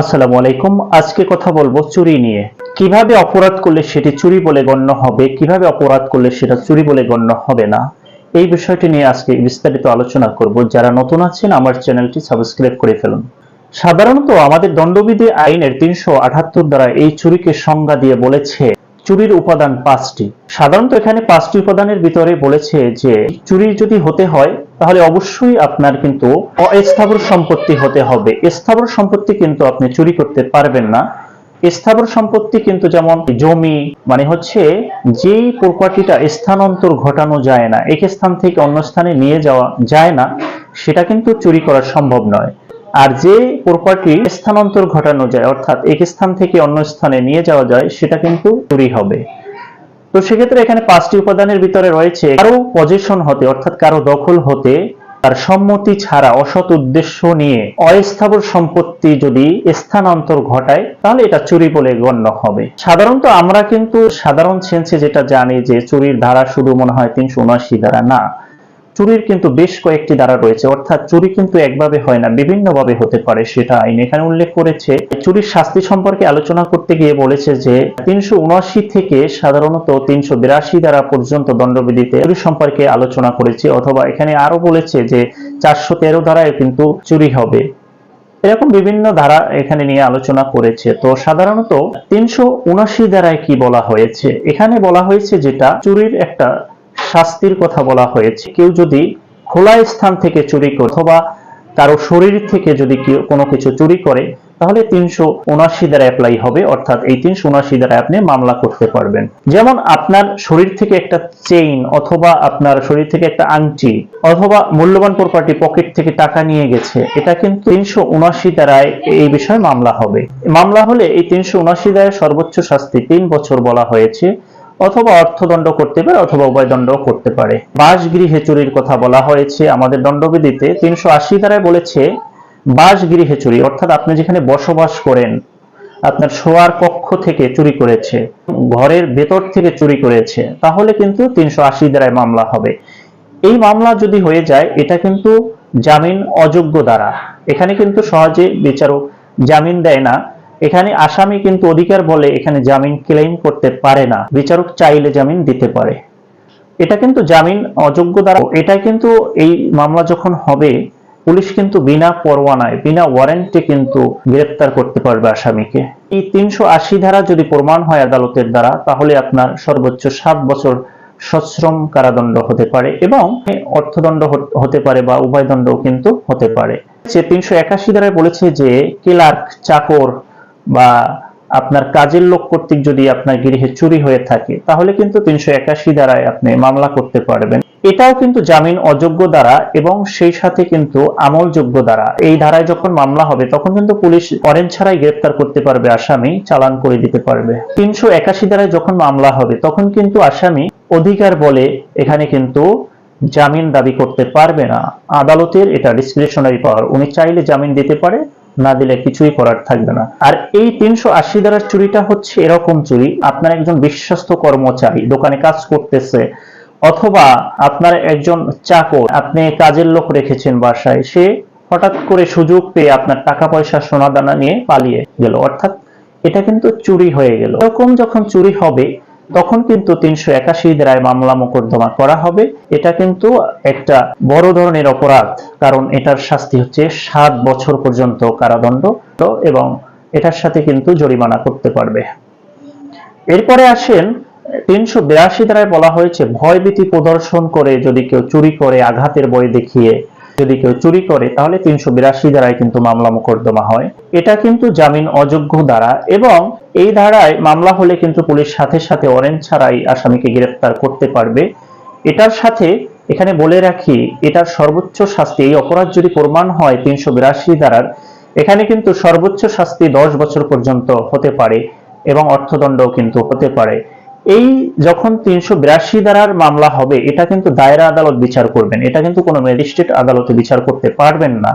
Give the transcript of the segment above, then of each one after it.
আসসালামু আলাইকুম। আজকে কথা বলব চুরি নিয়ে। কীভাবে অপরাধ করলে সেটি চুরি বলে গণ্য হবে, কীভাবে অপরাধ করলে সেটা চুরি বলে গণ্য হবে না, এই বিষয়টি নিয়ে আজকে বিস্তারিত আলোচনা করব। যারা নতুন আছেন, আমার চ্যানেলটি সাবস্ক্রাইব করে ফেলুন। সাধারণত আমাদের দণ্ডবিধি আইনের তিনশো আটাত্তর দ্বারা এই চুরিকে সংজ্ঞা দিয়ে বলেছে চুরির উপাদান পাঁচটি। সাধারণত এখানে পাঁচটি উপাদানের ভিতরে বলেছে যে, চুরি যদি হতে হয়, তাহলে অবশ্যই আপনার কিন্তু অস্থাবর সম্পত্তি হতে হবে। স্থাবর সম্পত্তি কিন্তু আপনি চুরি করতে পারবেন না। স্থাবর সম্পত্তি কিন্তু যেমন জমি মানে হচ্ছে যেই প্রপার্টিটা স্থানান্তর ঘটানো যায় না, এক স্থান থেকে অন্য স্থানে নিয়ে যাওয়া যায় না, সেটা কিন্তু চুরি করা সম্ভব নয়। আর যে প্রপার্টি স্থানান্তর ঘটানো যায়, অর্থাৎ এক স্থান থেকে অন্য স্থানে নিয়ে যাওয়া যায়, সেটা কিন্তু চুরি হবে। তো সেক্ষেত্রে এখানে পাঁচটি উপাদানের ভিতরে রয়েছে, কারও পজিশন হতে, অর্থাৎ কারও দখল হতে, তার সম্মতি ছাড়া অসৎ উদ্দেশ্য নিয়ে অস্থাবর সম্পত্তি যদি স্থানান্তর ঘটায়, তাহলে এটা চুরি বলে গণ্য হবে। সাধারণত আমরা কিন্তু সাধারণ সেন্সে যেটা জানি যে চুরির ধারা শুধু মনে হয় তিনশো উনআশি ধারা না। চুরির কিন্তু বেশ কয়েকটি ধারা রয়েছে, অর্থাৎ চুরি কিন্তু একভাবে হয় না বিভিন্ন ভাবে হতে পারে সেটা আইন। এখানে উল্লেখ করেছে, চুরির শাস্তি সম্পর্কে আলোচনা করতে গিয়ে বলেছে যে, তিনশো উনআশি থেকে সাধারণত তিনশো বিরাশি ধারা পর্যন্ত দণ্ডবিধিতে চুরি সম্পর্কে আলোচনা করেছে, অথবা এখানে আরও বলেছে যে, চারশো তেরো ধারায় কিন্তু চুরি হবে। এরকম বিভিন্ন ধারা এখানে নিয়ে আলোচনা করেছে। তো সাধারণত তিনশো উনআশি ধারায় কি বলা হয়েছে? এখানে বলা হয়েছে যেটা চুরির একটা শাস্তির কথা বলা হয়েছে। কেউ যদি খোলা স্থান থেকে চুরি করে অথবা কারও শরীর থেকে যদি কোনো কিছু চুরি করে, তাহলে তিনশো উনআশি দ্বারা অ্যাপ্লাই হবে, অর্থাৎ এই তিনশো উনআশি দ্বারা আপনি মামলা করতে পারবেন। যেমন আপনার শরীর থেকে একটা চেইন অথবা আপনার শরীর থেকে একটা আংটি অথবা মূল্যবান প্রপার্টি পকেট থেকে টাকা নিয়ে গেছে, এটা কিন্তু তিনশো উনআশি দ্বারায় এই বিষয়ে মামলা হবে। মামলা হলে এই তিনশো উনআশি দ্বারায় সর্বোচ্চ শাস্তি তিন বছর বলা হয়েছে। অথবা অর্থদণ্ড করতে পারে অথবা উভয় দণ্ড করতে পারে। বাসগৃহে চুরির কথা বলা হয়েছে আমাদের দণ্ডবিধিতে। তিনশো আশি ধারায় বলেছে বাসগৃহে চুরি অর্থাৎ আপনি যেখানে বসবাস করেন, আপনার শোয়ার কক্ষ থেকে চুরি করেছে, ঘরের ভেতর থেকে চুরি করেছে, তাহলে কিন্তু তিনশো আশি ধারায় মামলা হবে। এই মামলা যদি হয়ে যায়, এটা কিন্তু জামিন অযোগ্য দ্বারা। এখানে কিন্তু সহজে বিচারক জামিন দেয় না। এখানে আসামি কিন্তু অধিকার বলে এখানে জামিন ক্লেম করতে পারে না। বিচারক চাইলে জামিন দিতে পারে। এটা কিন্তু জামিন অযোগ্য দ্বারা এটা কিন্তু এই মামলা যখন হবে, পুলিশ কিন্তু বিনা পরোয়ানায়, বিনা ওয়ারেন্টে কিন্তু গ্রেপ্তার করতে পারবে আসামিকে। এই তিনশো আশি ধারা যদি প্রমাণ হয় আদালতের দ্বারা, তাহলে আপনার সর্বোচ্চ সাত বছর সশ্রম কারাদণ্ড হতে পারে এবং অর্থদণ্ড হতে পারে বা উভয় দণ্ড কিন্তু হতে পারে। সে তিনশো একাশি ধারায় বলেছে যে ক্লার্ক চাকর বা আপনার কাজের লোক কর্তৃক যদি আপনার গৃহে চুরি হয়ে থাকে, তাহলে কিন্তু তিনশো একাশি দ্বারায় আপনি মামলা করতে পারবেন। এটাও কিন্তু জামিন অযোগ্য দ্বারা এবং সেই সাথে কিন্তু আমলযোগ্য দ্বারা। এই ধারায় যখন মামলা হবে, তখন কিন্তু পুলিশ অরেঞ্জ ছাড়াই গ্রেপ্তার করতে পারবে আসামি, চালান করে দিতে পারবে। তিনশো একাশি দ্বারায় যখন মামলা হবে, তখন কিন্তু আসামি অধিকার বলে এখানে কিন্তু জামিন দাবি করতে পারবে না। আদালতের এটা ডিসক্রিপশনারি পাওয়ার উনি চাইলে জামিন দিতে পারে না দিলে কিছুই করার থাকবে না। আর এই তিনশো আশি দ্বারার চুরিটা হচ্ছে এরকম চুরি আপনার একজন বিশ্বস্ত কর্মচারী, দোকানে কাজ করতেছে, অথবা আপনার একজন চাকর, আপনি কাজের লোক রেখেছেন বাসায়, সে হঠাৎ করে সুযোগ পেয়ে আপনার টাকা পয়সা সোনা দানা নিয়ে পালিয়ে গেল। অর্থাৎ এটা কিন্তু চুরি হয়ে গেল। এরকম যখন চুরি হবে তখন কিন্তু তিনশো একাশি ধারায় মামলা মোকদ্দমা করা হবে। এটা কিন্তু একটা বড় ধরনের অপরাধ, কারণ এটার শাস্তি হচ্ছে সাত বছর পর্যন্ত কারাদণ্ড এবং এটার সাথে কিন্তু জরিমানা করতে পারবে। এরপরে আসেন, তিনশো বিরাশি ধারায় বলা হয়েছে ভয়ভীতি প্রদর্শন করে যদি কেউ চুরি করে আঘাতের বই দেখিয়ে যদি কেউ চুরি করে, তাহলে তিনশো বিরাশি ধারায় কিন্তু মামলা মোকদ্দমা হয়। এটা কিন্তু জামিন অযোগ্য দ্বারা এবং এই ধারায় মামলা হলে কিন্তু পুলিশ সাথে সাথে অরেঞ্জ ছাড়াই আসামিকে গ্রেফতার করতে পারবে। এটার সাথে এখানে বলে রাখি, এটার সর্বোচ্চ শাস্তি, এই অপরাধ যদি প্রমাণ হয় তিনশো বিরাশি ধারার, এখানে কিন্তু সর্বোচ্চ শাস্তি দশ বছর পর্যন্ত হতে পারে এবং অর্থদণ্ডও কিন্তু হতে পারে। এই যখন তিনশো বিরাশি ধারার মামলা হবে, এটা কিন্তু দায়রা আদালত বিচার করবেন। এটা কিন্তু কোনো ম্যাজিস্ট্রেট আদালতে বিচার করতে পারবেন না।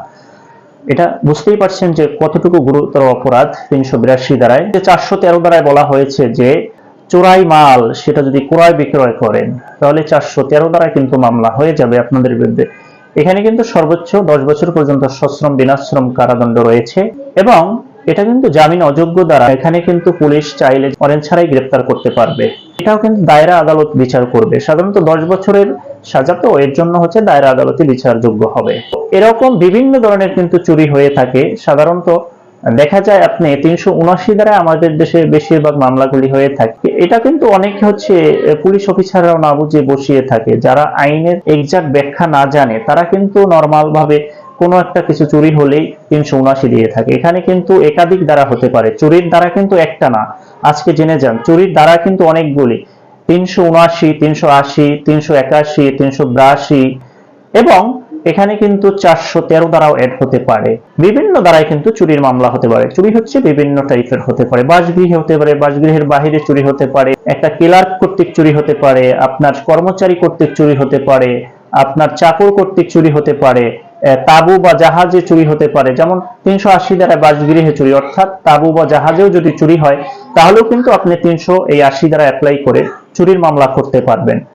এটা বুঝতেই পারছেন যে কতটুকু গুরুতর অপরাধ তিনশো বিরাশি দ্বারায় যে চারশো তেরো দ্বারায় বলা হয়েছে যে চোরাই মাল, সেটা যদি ক্রয় বিক্রয় করেন, তাহলে চারশো তেরো দ্বারায় কিন্তু মামলা হয়ে যাবে আপনাদের বিরুদ্ধে। এখানে কিন্তু সর্বোচ্চ দশ বছর পর্যন্ত সশ্রম, বিনাশ্রম কারাদণ্ড রয়েছে এবং এটা কিন্তু জামিন অযোগ্য দ্বারা। এখানে কিন্তু পুলিশ চাইলে ওয়ারেন্ট ছাড়াই গ্রেপ্তার করতে পারবে। এটাও কিন্তু দায়রা আদালত বিচার করবে। সাধারণত দশ বছরের সাজা তো এর জন্য হচ্ছে দায়রা আদালতে বিচারযোগ্য হবে। এরকম বিভিন্ন ধরনের কিন্তু চুরি হয়ে থাকে। সাধারণত দেখা যায় আপনি তিনশো উনআশি দ্বারা আমাদের দেশে বেশিরভাগ মামলাগুলি হয়ে থাকে। এটা কিন্তু অনেক হচ্ছে পুলিশ অফিসাররাও না বুঝে বসিয়ে থাকে। যারা আইনের এক্সাক্ট ব্যাখ্যা না জানে, তারা কিন্তু নর্মাল ভাবে কোনো একটা কিছু চুরি হলেই তিনশো উনআশি দিয়ে থাকে। এখানে কিন্তু একাধিক দ্বারা হতে পারে। চুরির দ্বারা কিন্তু একটা না। আজকে জেনে যান, চুরির দ্বারা কিন্তু অনেকগুলি। তিনশো উনআশি, তিনশো আশি, তিনশো একাশি, তিনশো বিরাশি এবং এখানে কিন্তু চারশো তেরো দ্বারাও অ্যাড হতে পারে। বিভিন্ন দ্বারাই কিন্তু চুরির মামলা হতে পারে। চুরি হচ্ছে বিভিন্ন টাইপের হতে পারে। বাসগৃহে হতে পারে, বাসগৃহের বাহিরে চুরি হতে পারে, একটা ক্লার্ক কর্তৃক চুরি হতে পারে, আপনার কর্মচারী কর্তৃক চুরি হতে পারে, আপনার চাকর কর্তৃক চুরি হতে পারে তাবু বা জাহাজে চুরি হতে পারে। যেমন তিনশো আশি দ্বারা বাসগৃহে চুরি, অর্থাৎ তাবু বা জাহাজেও যদি চুরি হয়, তাহলেও কিন্তু আপনি তিনশো এই আশি দ্বারা অ্যাপ্লাই করে চুরির মামলা করতে পারবেন।